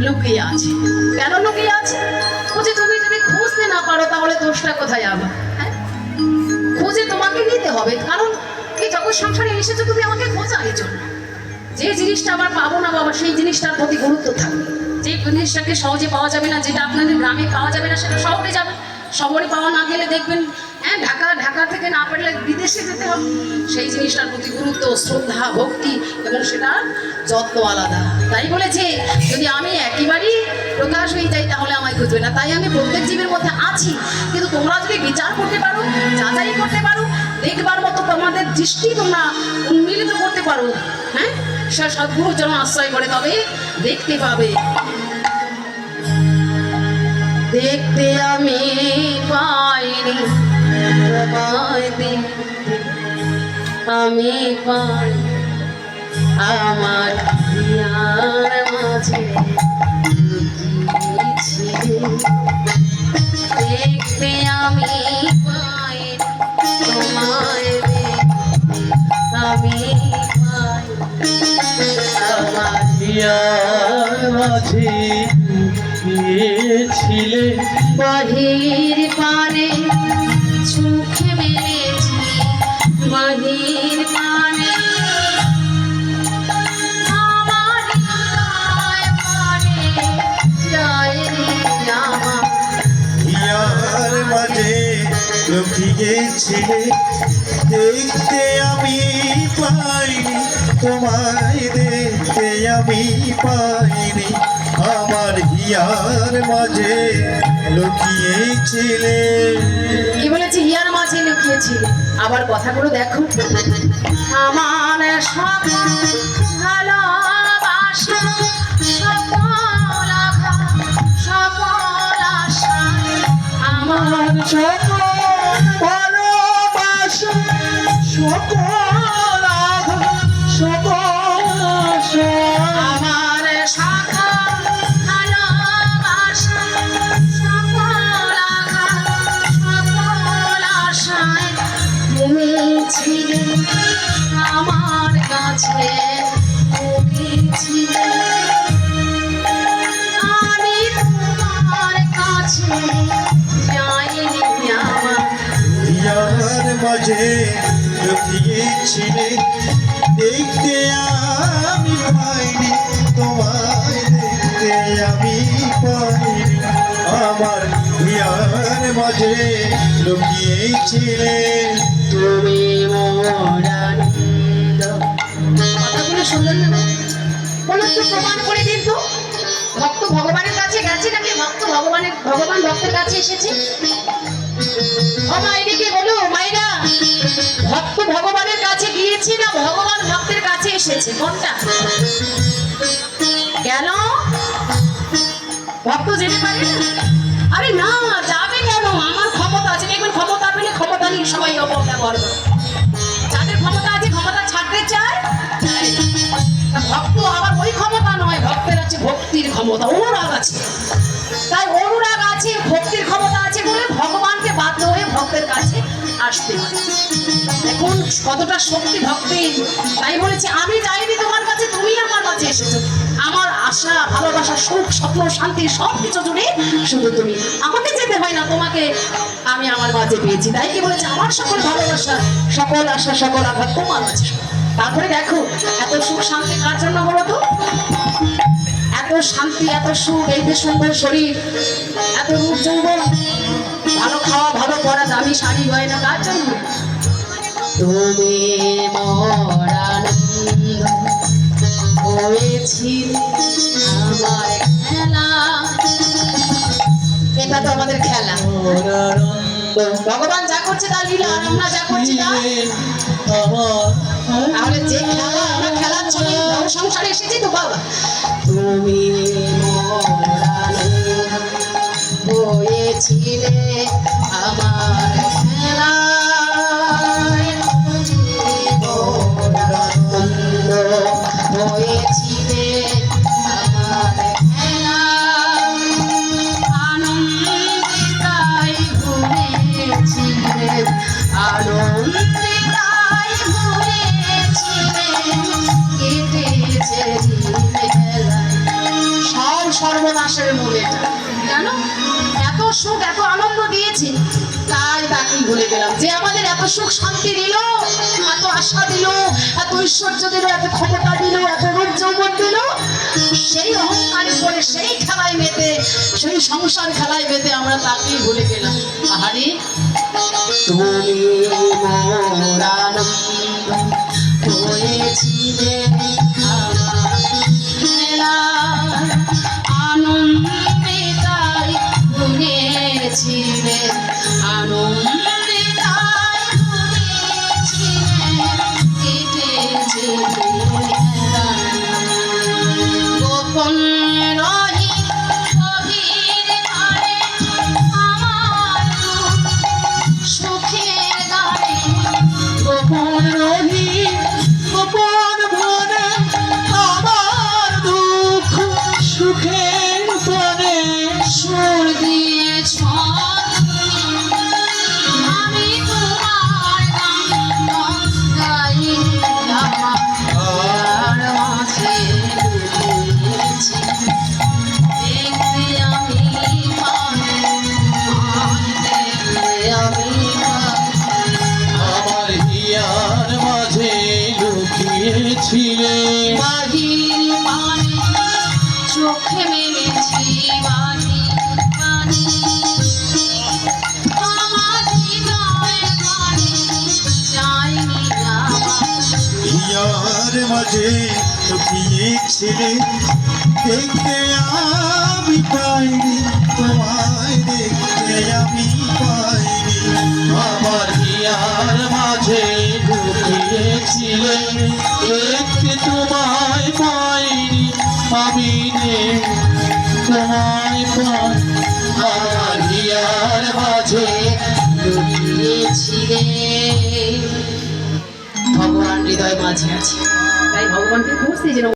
লুকিয়ে আছে। কেন লুকিয়ে আছে? বলছে তুমি যদি খুঁজতে না পারো, তাহলে দোষটা কোথায় আমার? হ্যাঁ? খুঁজে তোমাকে নিতে হবে। কারণ এই জগৎ সংসারে এসেছ, তুমি আমাকে খোঁজার জন্য। যে জিনিসটা আমার পাবো না বাবা, সেই জিনিসটার প্রতি গুরুত্ব থাকবে যে জিনিসটাকে সহজে পাওয়া যাবে না, যেটা আপনাদের গ্রামে পাওয়া যাবে না, সেটা শহরে যাবে। শহরে পাওয়া না গেলে দেখবেন হ্যাঁ ঢাকা ঢাকা থেকে না পারলে বিদেশে যেতে হবে। সেই জিনিসটার প্রতি গুরুত্ব, শ্রদ্ধা, ভক্তি এবং সেটার যত্ন আলাদা। তাই বলেছে, যদি আমি একেবারেই প্রকাশ হয়ে যাই, তাহলে আমায় খুঁজবে না। তাই আমি প্রত্যেক জীবের মধ্যে আছি। কিন্তু তোমরা যদি বিচার করতে পারো, যাচাই করতে পারো, দেখবার মতো তোমাদের দৃষ্টি তোমরা উন্মিলিত করতে পারো হ্যাঁ? সে সদ্গুরুর জন্য আশ্রয় করে, তবে দেখতে পাবে। দেখতে আমি পাইনি। আমি পাই আমার হিয়ার মাঝে। দেখতে আমি পাইনি তোমায় আমি পাই আমার ইয়ার মাঝে গিয়েছিলে বাহির পানে চোখে মেলেছি বাহির পানে। মাঝে লুকিয়েছিলে দেখতে আমি পাইনি, তোমায় দেখতে আমি পাইনি। আমার হিয়ার মাঝে লুকিয়েছিলে। কি বলেছি? ইয়ার মাঝে লুকিয়েছি আবার কথাগুলো দেখো। আমার সব ভালোবাসা সকল ভালোবাসা সকল মাঝে লুকিয়েছিলে। দেখতে আমি পাইনি তোমায় দেখতে আমি পাইনি। আমার ইয়ার মাঝে লুকিয়েছিলে। তুমি মোরানন্দ শুনলেন না বলুন তো প্রমাণ করে দিন তো। ভক্ত ভগবানের কাছে গেছে নাকি? ভক্ত ভগবানের ভগবান ভক্তের কাছে এসেছে? আমার ক্ষমতা আছে। দেখবেন সবাই অপব্যবহার করে। যাদের ক্ষমতা আছে, ক্ষমতা ছাড়তে চায় ভক্ত আবার ওই ক্ষমতা নয়, ভক্তের আছে ভক্তির ক্ষমতা অনুরাগ আছে। তাই অনুরাগ আছে, ভক্তির ক্ষমতা আছে, বলে ভগবানকে বাধ্য হয়ে ভক্তের কাছে আসতে এখন কতটা শক্তি ভক্তি, তাই বলেছে, আমি যাইনি তোমার কাছে, তুমি আমার কাছে এসেছ। আমার আশা, ভালোবাসা, সুখ, স্বপ্ন, শান্তি সব কিছু জুড়ে শুধু তুমি। আমাকে যেতে হয় না তোমাকে, আমি আমার মাঝে পেয়েছি। তাই কি বলেছে, আমার সকল ভালোবাসা, সকল আশা, সকল আঘাত তোমার মাঝে তারপরে দেখো, এত সুখ শান্তি কার জন্য বলো তো? এত শান্তি এত সুখ এই যে সুন্দর শরীর এত রূপ যৌবন ভালো খাওয়া ভালো পড়া দামি শাড়ি হয় না তার জন্য? তুমি মরানন্দ হয়েছিলে আমার খেলা। এটা তো আমাদের খেলা। ভগবান যা করছে তার লীলা আর আমরা যা করছি তা তাহলে যে খেলা আমরা খেলার ছবি সংসারে এসেছি তো বাবা তুমি সর্বনাশের মূল কেন? এত সুখ, এত আনন্দ দিয়েছে, তাই তাকেই ভুলে গেলাম। যে আমাদের এত সুখ, শান্তি দিল, এত আশা দিল, এত ঐশ্বর্য দিল, এত ক্ষমতা দিল, এত রূপ যৌবন দিল, সেই অহংকারে পড়ে সেই খেলায় মেতে, সেই সংসার খেলায় মেতে আমরা তাকেই ভুলে গেলাম। আহারে। তুমি হয়েছিলে ঘুরেছিলে আনন্দে তাই ঘুরেছিলে কেটেছিলে আমি আমার হিয়ার মাঝে লুকিয়েছিলে বাহির পানি চোখে লুকিয়েছিলে দেখতে আমি মাঝে ভগবান হৃদয় মাঝে আছে। তাই ভগবানকে খুঁজতে যেন